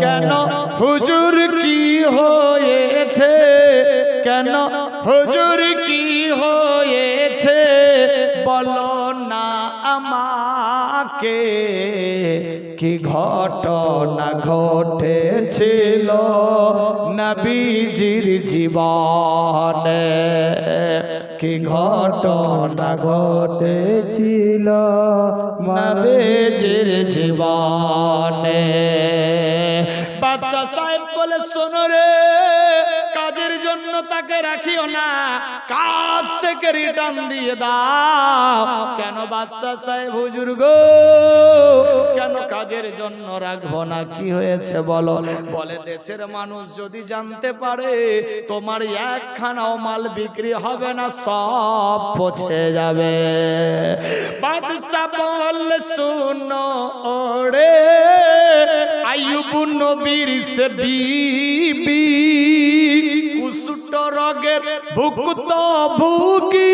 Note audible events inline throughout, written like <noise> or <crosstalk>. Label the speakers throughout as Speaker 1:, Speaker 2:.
Speaker 1: কেন হুজুর কি হয়েছে? কেন হুজুর আমাকে কি ঘটনা ঘটেছিল নবীজির জীবনে? কি ঘটনা ঘটেছিল নবীজির জীবনে? বাদশাহ সাহেব বলে, শোনো রে, কাজের জন্য তাকে রাখিও না, কাজ থেকে রিটার্ন দিয়ে দাও। কেন বাদশাহ সাহেব কেন কাজের জন্য রাখব না? কি হয়েছে বলো? বলে, দেশের মানুষ যদি জানতে পারে, তোমার একখানাও মাল বিক্রি হবে না, সব পচে যাবে। বাদশাহ বললে, শুনো ওরে, আইয়ুব নবীর বিবি কুসুট রগের ভুক্ত ভুকি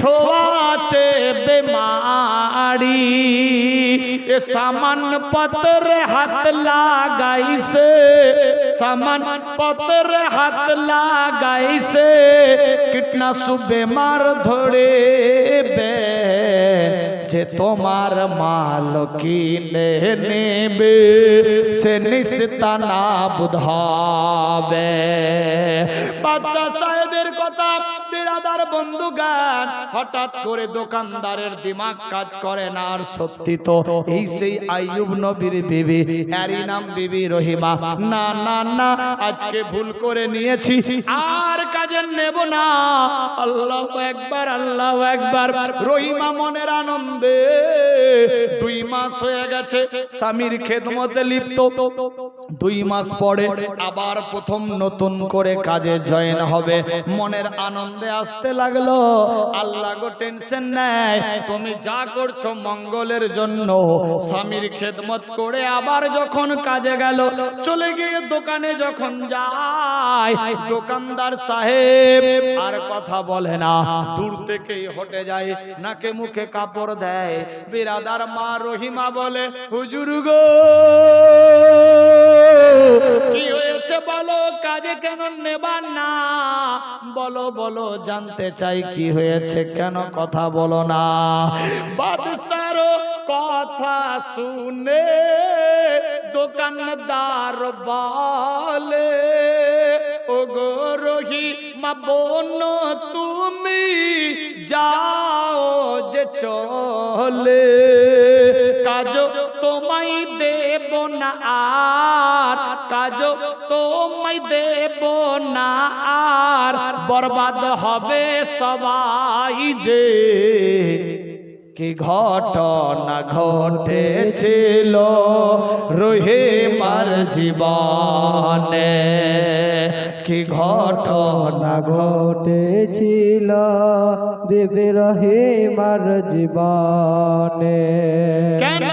Speaker 1: ছোয়াছে বেমারি। এ সামান পত্র হাত লাগাইছে, সামান পত্র হাত লাগাইছে কীটনাশু বেমার ধরে বে যে তোমার মাল কিনে নেবে, সে নিস্তানা বুধাবে বাদশাহ সাহেবের কথা বিরাদার বন্ধুগান, হঠাৎ করে দোকানদারের দিমাগ কাজ করে না, আর সত্যি তো এই সেই আইয়ুব নবীর বিবি, এরই নাম বিবি রহিমা। না না না, আজকে ভুল করে নিয়েছি, আর কাজে নেব না। আল্লাহ একবার আল্লাহ একবার। রহিমা মনের আনন্দে দুই মাস হয়ে গেছে, স্বামীর লিপ্ত। দুই মাস পরে আবার প্রথম নতুন করে কাজে জয়েন হবে। মনের আনন্দে আসতে লাগল। আল্লাহ গো টেনশন নাই তুমি যা করছ মঙ্গলের জন্য। স্বামীর খেদমত করে আবার যখন কাজে গেল, চলে গিয়ে দোকানে যখন যায়, দোকানদার সাহেব। আর কথা বলে না। দূর থেকেই হটে যায়, নাকে মুখে কাপড় দেয়। বিরাদার মা রহিমা বলে, হুজুর গো, কি হয়েছে বলো? কাজে কেন নেবার না? বলো বলো, জানতে চাই কি হয়েছে, কেন কথা বলো না? বাদশার কথা শুনে দোকানদার বলে ও রহি মা বোন, তুমি যাও যে চলে। কাজ তোমায় দেব না আর, কাজ তোমায় দেব না আর। বরবাদ হবে সবাই যে। কি ঘটনা ঘটেছিল রোহে মার জীবনে? কি ঘটনা
Speaker 2: ঘটেছিল? বিবি রহিমার জীবনে।
Speaker 1: কেন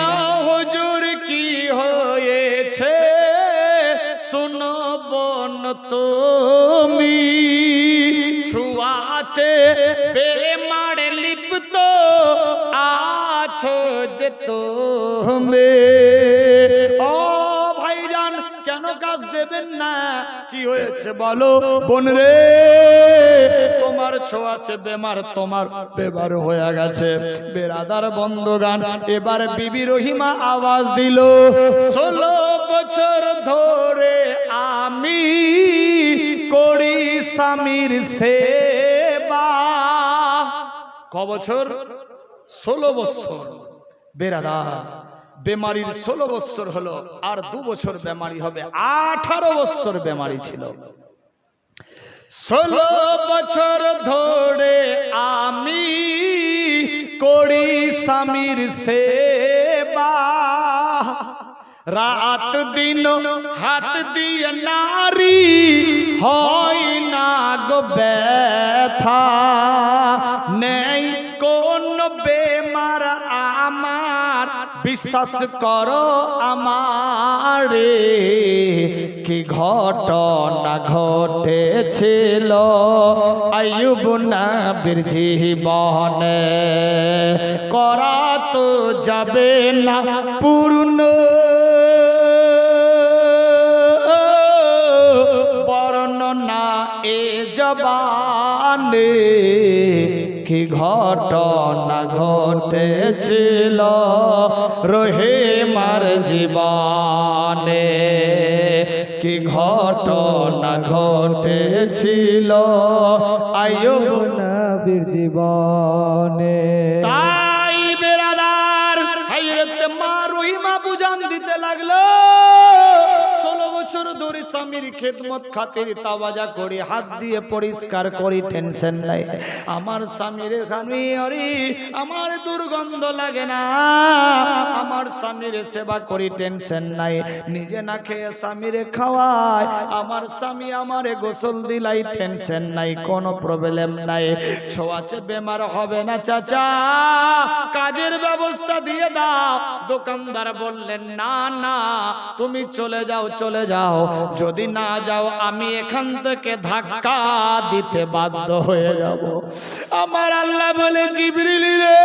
Speaker 1: হুজুর কি হয়েছে? শুনো বোন তুমি, ছুয়াছে, প্রেমার লিপ্ত আছো যে তুমি। কাজ দেবেন না। কি হয়েছে বলো? বোন রে, তোমার ছোঁয়াছে বেমার তোমার। বেবার হয়ে গেছে। বেরাদার বন্ধগান, এবার বিবি রহিমা আওয়াজ দিল, ষোলো বছর ধরে আমি করি স্বামীর সেবা। ক বছর? ষোলো বছর। বেরাদার বেমারির ষোলো বছর হলো, আর দু বছর বেমারি হবে, আঠারো বছর বেমারি ছিল। ষোলো বছর ধরে আমি করি স্বামীর সেবা। রাত দিন হাত দিয়ে নারী হয় না গো ব্যথা, নেই বিশ্বাস করো আমার, কি ঘটনা ঘটেছিল? আয়ুব নাবির জীবনে করা তো যাবে না পূর্ণ। বর্ণনা এ জবানে কি ঘটনা ঘটেছিল? রহিমার জীবনে কি ঘটনা ঘটেছিল? আয়ুব
Speaker 2: নবীর জীবনে।
Speaker 1: তাই বেরাদার হাইরেতে মা রহিমা বুঝান দিতে লাগল। ধরে স্বামীর খেদমত খাতির তাবাজা করি হাত দিয়ে পরিষ্কার করি টেনশন নাই। আমার স্বামীর অরি আমার দুর্গন্ধ লাগে না। আমার স্বামীর সেবা করি টেনশন নাই। নিজে না খেয়ে স্বামীরে খাওয়ায়, আমার স্বামী আমারে গোসল দিলাই টেনশন নাই, কোনো প্রবলেম নাই। ছোঁয়াচে বেমার হবে না, চাচা। কাজের ব্যবস্থা দিয়ে দাও। দোকানদার বললেন, না না, তুমি চলে যাও চলে যাও। যদি না যাও আমি এখান থেকে ধাক্কা দিতে বাধ্য হয়ে যাব। আমার আল্লাহ বলে জিবরিল রে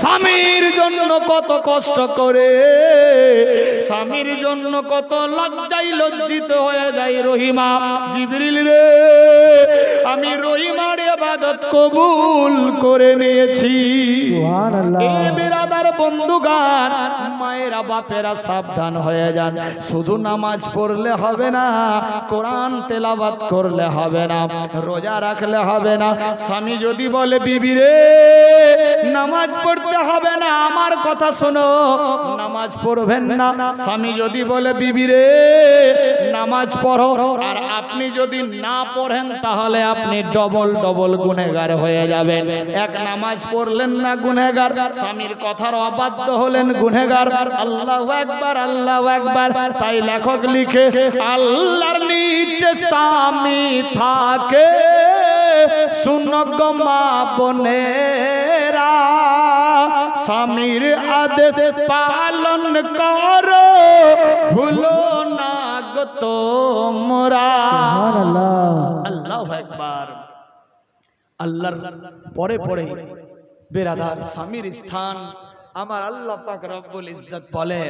Speaker 1: স্বামীর জন্য কত কষ্ট করে স্বামীর জন্য কত লজ্জাই লজ্জিত হয়ে যায় রহিমা। জিবরিল রে আমি রহিমার ইবাদত কবুল করে নিয়েছি।
Speaker 2: সুবহানাল্লাহ।
Speaker 1: বন্ধুগান, মায়েরা বাপেরা সাবধান হয়ে যান। শুধু নামাজ পড়লে হবে না, কোরআন তেলাবাত করলে হবে না, রোজা রাখলে হবে না। স্বামী যদি বলে, বিবি রে, নামাজ পড়তে হবে না, আমার কথা শোনো, নামাজ পড়বেন না। স্বামী যদি বলে, বিবি রে, নামাজ পড়ো। আর আপনি যদি না পড়েন, তাহলে আপনি ডবল ডবল গুনেগার হয়ে যাবেন। এক নামাজ পড়লেন না গুনেগার স্বামীর কথার অবাধ্য হলেন গুনেগার আল্লাহ একবার আল্লাহ একবার তাই লেখক লিখে আল্লাহর নিচে স্বামী থাকে। শুনক মা বোনেরা স্বামীর আদেশ পালন করো। ভুলো না গো তোমরা। আল্লাহ একবার আল্লাহর পরে পরে বেরাদার স্বামীর স্থান আমার আল্লাহ পাক রব্বুল ইজ্জত বলে,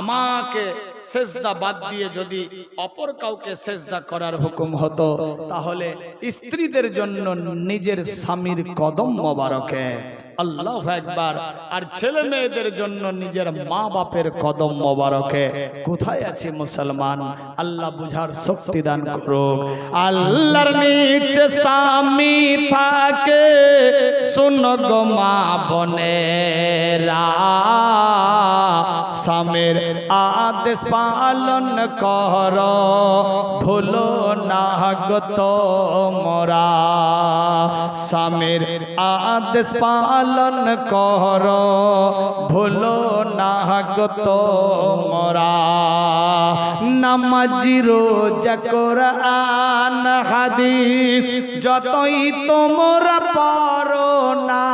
Speaker 1: আমাকে সেজদা বাদ দিয়ে যদি অপর কাউকে সেজদা করার হুকুম হতো, তাহলে স্ত্রীদের জন্য নিজের স্বামীর কদম মোবারকে। আল্লাহ একবার আর ছেলে মেয়েদের জন্য নিজের মা বাপের কদম মোবারকে। কোথায় আছে মুসলমান? আল্লাহ বুঝার শক্তি দান করুক। আল্লাহর নিচে স্বামী থাকে। শুনো গো মা বনেরা। স্বামীর আদেশ পালন কর। ভুলো না গো তোমরা। স্বামীর আদেশ পালন কর, ভুলো না গো তোমরা। নামাজি রোজা, কোরআন, হাদিস, যতই তোমরা পারো না,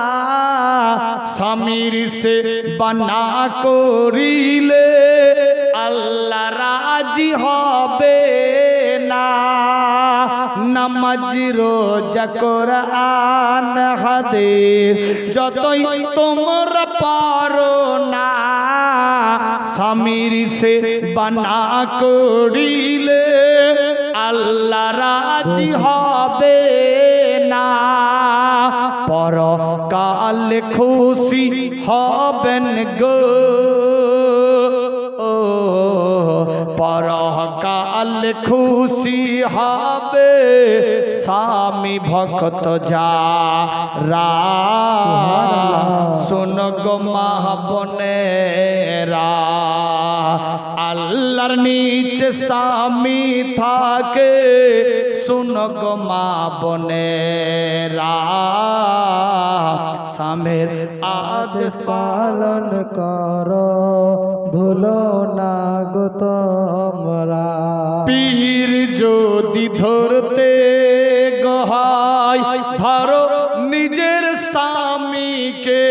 Speaker 1: স্বামীর সে বানা করিলে আল্লাহ রাজি হবে। নামাজ, রোজা, কোরআন, হাদিস, যতই তোমরা পারো না, স্বামীর সে বানা করিলে আল্লাহ রাজি হবে না। পরকাল খুশি হবেন গো। পরকাল খুশি স্বামী ভক্ত যা রা শোন গো মা বোনেরা। আল্লাহর নিচে স্বামী থাকে, শুন গো মা বোনেরা। স্বামীর আদেশ
Speaker 2: পালন করো, ভুলো না গো তোমরা।
Speaker 1: পীর যদি ধরতে ধরো নিজের স্বামীকে।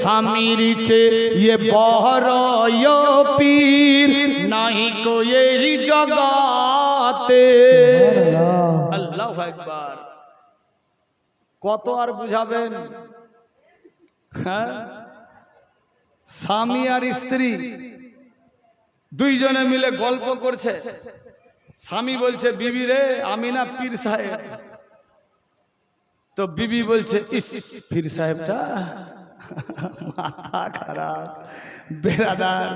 Speaker 1: স্বামীর চে ইয়ে বহর পীর, নাই কো এই জগাতে। আল্লাহ একবার কত আর বুঝাবেন? হ্যাঁ? স্বামী আর স্ত্রী দুইজনে মিলে গল্প করছে। স্বামী বলছে, বিবি রে, আমি না পীর সাহেব। তো বিবি বলছে, ইস পীর সাহেবটা <laughs> মাথা খারাপ। বেরাদার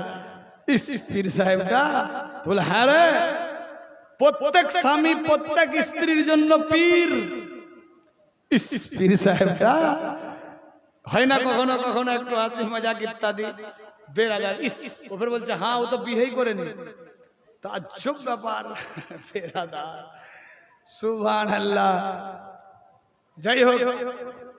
Speaker 1: ইস পীর সাহেবটা? বলে হ্যাঁ রে, প্রত্যেক স্বামী, প্রত্যেক স্ত্রীর জন্য পীর। ইস পীর সাহেবটা? হয় না কখনো কখনো একটু হাসি, মজাক ইত্যাদি। বেরাদার ইস, ওপর বলছে হ্যাঁ ও তো বিহেই করেনি। তাজ্জব ব্যাপার বেরাদার সুবহান जय हो।